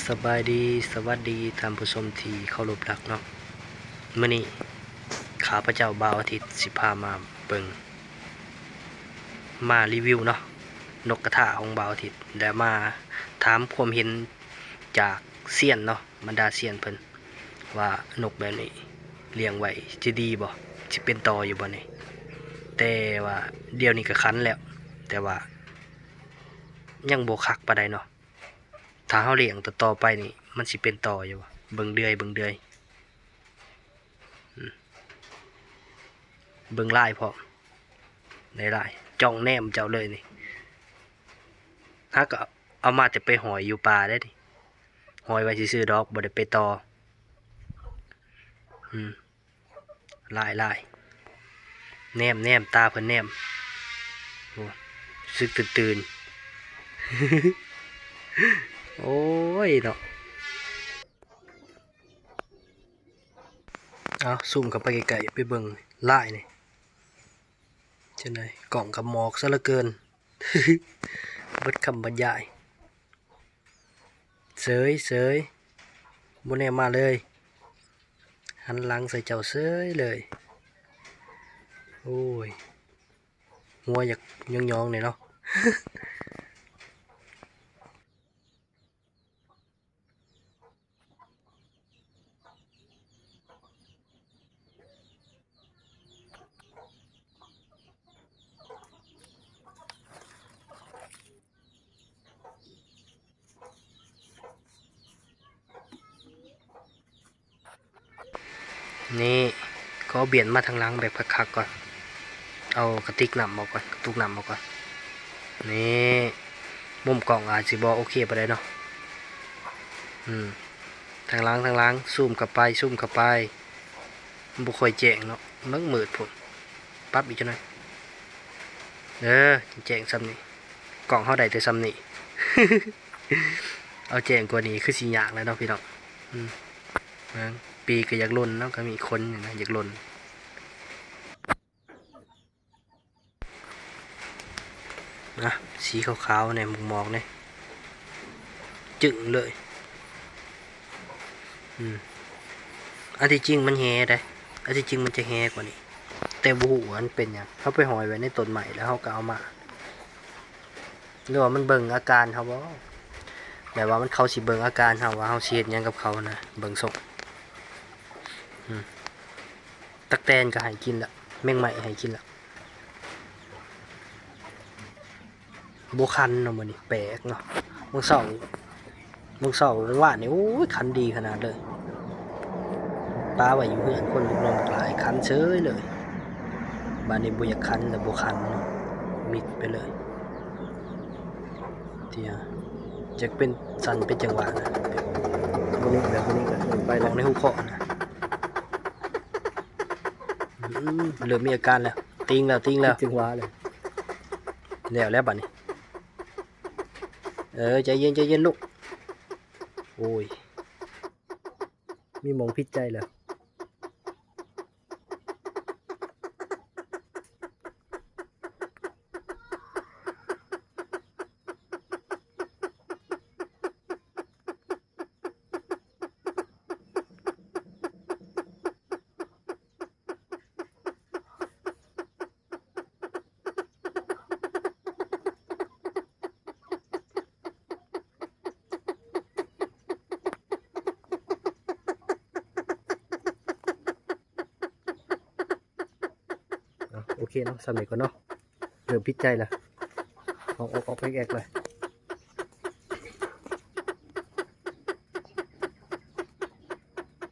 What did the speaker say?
สบายดีสวัสดีท่านผู้ชมที่เคารพรักเนาะมื้อนี้ขาพระเจ้าบ่าวอาทิตย์สิพามาเบิ่งมารีวิวเนาะนกกระทาของบ่าวอาทิตย์และมาถามความเห็นจากเซียนเนาะบรรดาเซียนเพิ่นว่านกแบบนี้เลี้ยงไว้จะดีบ่สิเป็นต่ออยู่บ่นี่แต่ว่าเดี๋ยวนี้ก็คันแล้ว แต่ว่า ยังบ่คักปานใดเนาะ ถ้าเฮาเลี้ยงต่อต่อไปนี่ มันสิเป็นต่ออยู่เบิ่งเดือยเบิ่งเดือยเบิ่งลายพร้อมไลายจ้องแนมเจ้าเลยนี่ถ้าก็เอามาแต่ไปหอยอยู่ป่าได้ดิหอยไว้ซื่อดอกบ่ได้ไปต่ออืมลายลายแนมแนมตาเพิ่นแนมโอ้สึกตื่นตื่น โอ้ยเนาะเอาซูมเข้าไปไกลๆไปเบิ่งลายนี่จังไดกล่องกับหมอกซะเหลือเกินบดคำบรรยายเสยเสยบ่แนมาเลย หันหลังใส่เจ้าเสยเลย โอ้ยหัวอยากยองๆเนี่ยเนาะ นี่ก็เอาเบียนมาทางหล้างแบบคักๆก่อน เอากระติกนำมาก่อนกระตุกนำมาก่อน นี่มุมกล่องอาจสิบอโอเคไปได้เนาะ อืม ทางล้างทางล้างซูมเข้าไปซูมเข้าไปมันบุคอยแจงเนาะมันมืดผมปั๊บอีกจังหน่อยเออแจงซ้ำนี่กล่องเขาได้แต่ซ้ำนี่ เอาแจงกว่านี้คือสียากแล้วเนาะพี่น้อง อืมนะ ปีก็อยากล่นเนาะก็มีคนอยู่นะอยากล่นนะสีขาวๆในมุมมองเนี่ยจึงเลยอืมอันที่จริงมันแฮได้อันที่จริงมันจะแฮกว่านี้ แต่บูหูมันเป็นอย่างเขาไปหอยไว้ในต้นใหม่แล้วเขาก็เอามาหรือว่ามันเบิ่งอาการเขาบ่แบบว่ามันเขาสิเบิ่งอาการเขาว่าเขาเสียดยังกับเขานะเบิ่งศพ ตักแตนก็ให้กินละแมงใหม่ให้กินละบคันเนาะมันนี่แปลกเนาะมึงเสามึงเสามึงว่านี่โอ้ยคันดีขนาดเลยปลาไว้อยู่เพื่อนคนลูกน้องหลายคันเฉยเลยบ้านนี้บุยคันแต่บุคันเนาะมิดไปเลยเดียวจะเป็นสันเป็นจังหวะนะวันนี้แบบวันนี้ก็ไปไปลองในหูเคาะนะ เริ่มมีอาการแล้ว ติงแล้วติงแล้วจึงว้าเลยแล้วแล้วบัดนี้ เออใจเย็นใจเย็นลูก โอ้ย มีหมองพิษใจแล้ว อะ โอเคเนาะสำเร็จก่อนเนาะเริ่มพิษใจละออกออกออกแอกๆเลย